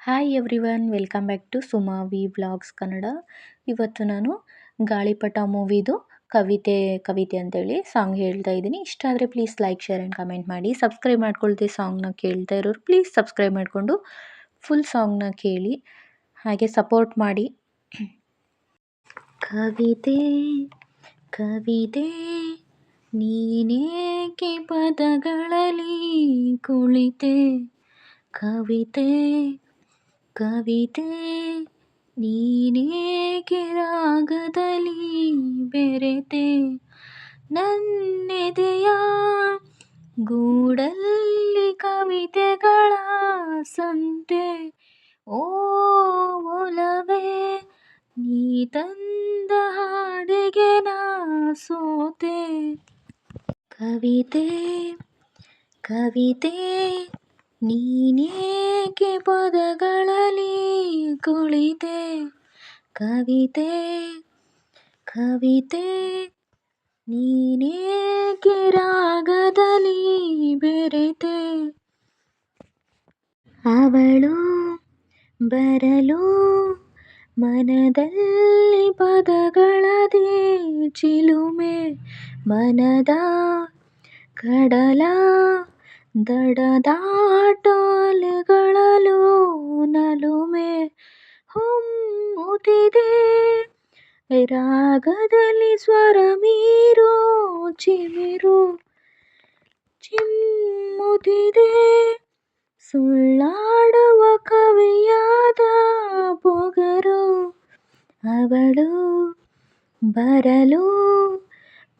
Hi everyone welcome back to Suma V vlogs Kannada ಇವತ್ತು ನಾನು ಗಾಳಿಪಟ ಮೂವಿದು ಕವಿತೆ ಕವಿತೆ ಅಂತೇಳಿ ಸಾಂಗ್ ಹೇಳ್ತಾ ಇದ್ದೀನಿ. ಇಷ್ಟ ಆದರೆ please like share and comment ಮಾಡಿ. ಸಬ್ಸ್ಕ್ರೈಬ್ ಮಾಡ್ಕೊಳ್ತೆ ಸಾಂಗ್ನ ಕೇಳ್ತಾ ಇರೋರು ಪ್ಲೀಸ್ ಸಬ್ಸ್ಕ್ರೈಬ್ ಮಾಡಿಕೊಂಡು ಫುಲ್ ಸಾಂಗ್ನ ಕೇಳಿ. ಹಾಗೆ ಸಪೋರ್ಟ್ ಮಾಡಿ. ಕವಿತೆ ಕವಿತೆ, ನೀನೇಕೆ ಪದಗಳಲ್ಲಿ ಕುಳಿತೆ? ಕವಿತೆ ಕವಿತೆ ನೀನೇಕೆ ರಾಗದಲ್ಲಿ ಬೆರೆತೆ. ನನ್ನೆದೆಯ ಗೂಡಲ್ಲಿ ಕವಿತೆಗಳ ಸಂತೆ. ಓ ಒಲವೇ, ನೀ ತಂದ ಹಾಡಿಗೆ ನಾ ಸೋತೆ. ಕವಿತೆ ಕವಿತೆ ನೀನೇಕೆ ಪದಗಳಲ್ಲಿ ಕುಳಿತೆ? ಕವಿತೆ ಕವಿತೆ, ನೀನೇಕೆ ರಾಗದಲ್ಲಿ ಬೆರೆತೆ? ಅವಳು ಬರಲು ಮನದಲ್ಲಿ ಪದಗಳದೆ ಚಿಲುಮೆ, ಮನದ ಕಡಲ ದಡದಾಟಲೆಗಳಲು ನಲುಮೆ ಹೊಮ್ಮುತ್ತಿದೆ. ರಾಗದಲ್ಲಿ ಸ್ವರ ಮೀರು ಚಿಮಿರು ಚಿಮ್ಮುತ್ತಿದೆ. ಸುಳ್ಳಾಡುವ ಕವಿಯಾದ ಪೊಗರು ಅವಳು ಬರಲು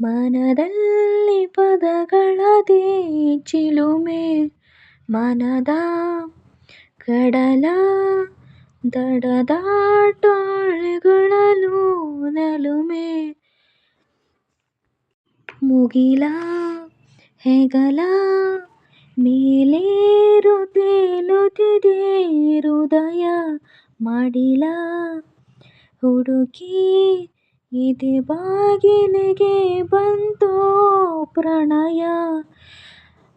ಮನದಲ್ಲಿ ಪದಗಳದೆ ಚಿಲುಮೆ ಮನದ ಕಡಲ ದಡದಾಟಾಳೆಗಳಲು ನಲುಮೆ. ಮುಗಿಲ ಹೆಗಲ ಮೇಲೇರು ತೇಲುತ್ತಿದೆ ಹೃದಯ ಮಾಡಿಲ ಹುಡುಕಿ ಇದೆ ಬಾಗಿಲಿಗೆ ಬಂತೋ ಪ್ರಣಯ,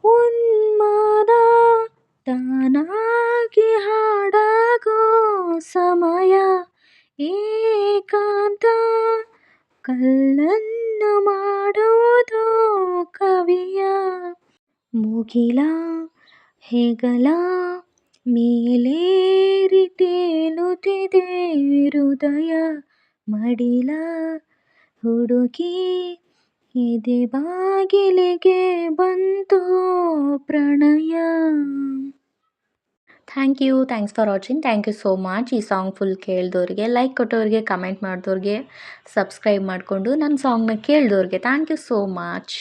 ಉನ್ಮಾದ ತಾನಾಗಿ ಹಾಡಾಗೋ ಸಮಯ, ಏಕಾಂತ ಕಲ್ಲನ್ನು ಮಾಡೋದು ಕವಿಯ ಮುಗಿಲ, ಹೆಗಲ ಮೇಲೇರಿ ತೇಲುತ್ತಿದೆ ಹೃದಯ. ಮಡಿಲ ಹುಡುಕಿ ಇದೆ ಬಾಗಿಲಿಗೆ ಬಂತು ಪ್ರಣಯ. Thank you, thanks for watching, thank you so much. ಈ ಸಾಂಗ್ ಫುಲ್ ಕೇಳಿದವ್ರಿಗೆ ಲೈಕ್ ಕೊಟ್ಟವ್ರಿಗೆ ಕಮೆಂಟ್ ಮಾಡಿದವ್ರಿಗೆ ಸಬ್ಸ್ಕ್ರೈಬ್ ಮಾಡಿಕೊಂಡು ನನ್ನ ಸಾಂಗ್ನ ಕೇಳಿದವ್ರಿಗೆ ಥ್ಯಾಂಕ್ ಯು ಸೋ ಮಚ್.